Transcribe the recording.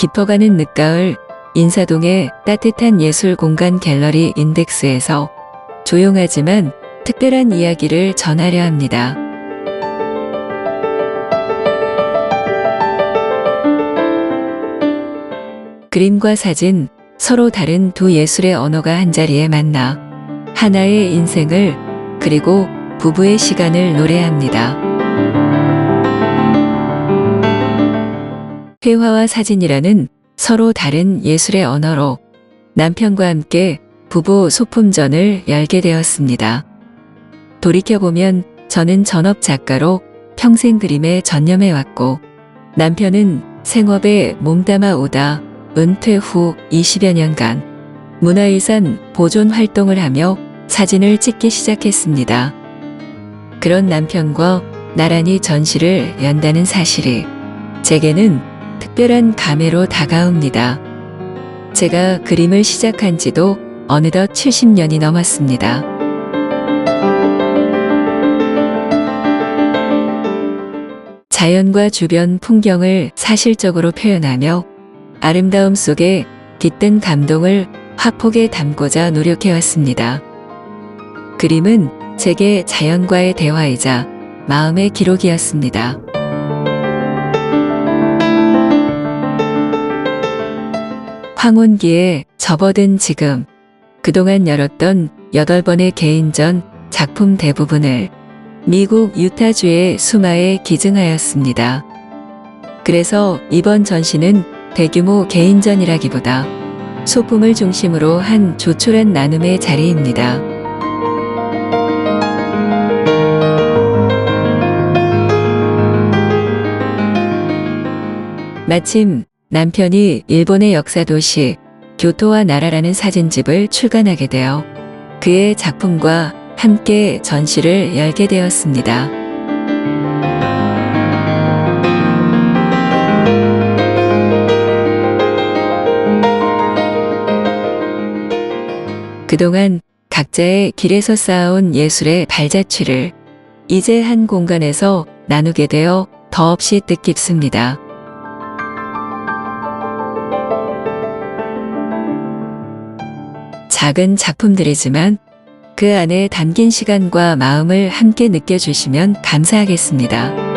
깊어가는 늦가을 인사동의 따뜻한 예술 공간 갤러리 인덱스에서 조용하지만 특별한 이야기를 전하려 합니다. 그림과 사진, 서로 다른 두 예술의 언어가 한자리에 만나 하나의 인생을 그리고 부부의 시간을 노래합니다. 회화와 사진이라는 서로 다른 예술의 언어로 남편과 함께 부부 소품전을 열게 되었습니다. 돌이켜보면 저는 전업 작가로 평생 그림에 전념해왔고 남편은 생업에 몸담아 오다 은퇴 후 20여 년간 문화유산 보존 활동을 하며 사진을 찍기 시작했습니다. 그런 남편과 나란히 전시를 연다는 사실이 제게는 특별한 감회로 다가옵니다. 제가 그림을 시작한 지도 어느덧 70년이 넘었습니다. 자연과 주변 풍경을 사실적으로 표현하며 아름다움 속에 깃든 감동을 화폭에 담고자 노력해왔습니다. 그림은 제게 자연과의 대화이자 마음의 기록이었습니다. 황혼기에 접어든 지금, 그동안 열었던 8번의 개인전 작품 대부분을 미국 유타주의 수마에 기증하였습니다. 그래서 이번 전시는 대규모 개인전이라기보다 소품을 중심으로 한 조촐한 나눔의 자리입니다. 마침 남편이 일본의 역사 도시 교토와 나라라는 사진집을 출간하게 되어 그의 작품과 함께 전시를 열게 되었습니다. 그동안 각자의 길에서 쌓아온 예술의 발자취를 이제 한 공간에서 나누게 되어 더없이 뜻깊습니다. 작은 작품들이지만 그 안에 담긴 시간과 마음을 함께 느껴주시면 감사하겠습니다.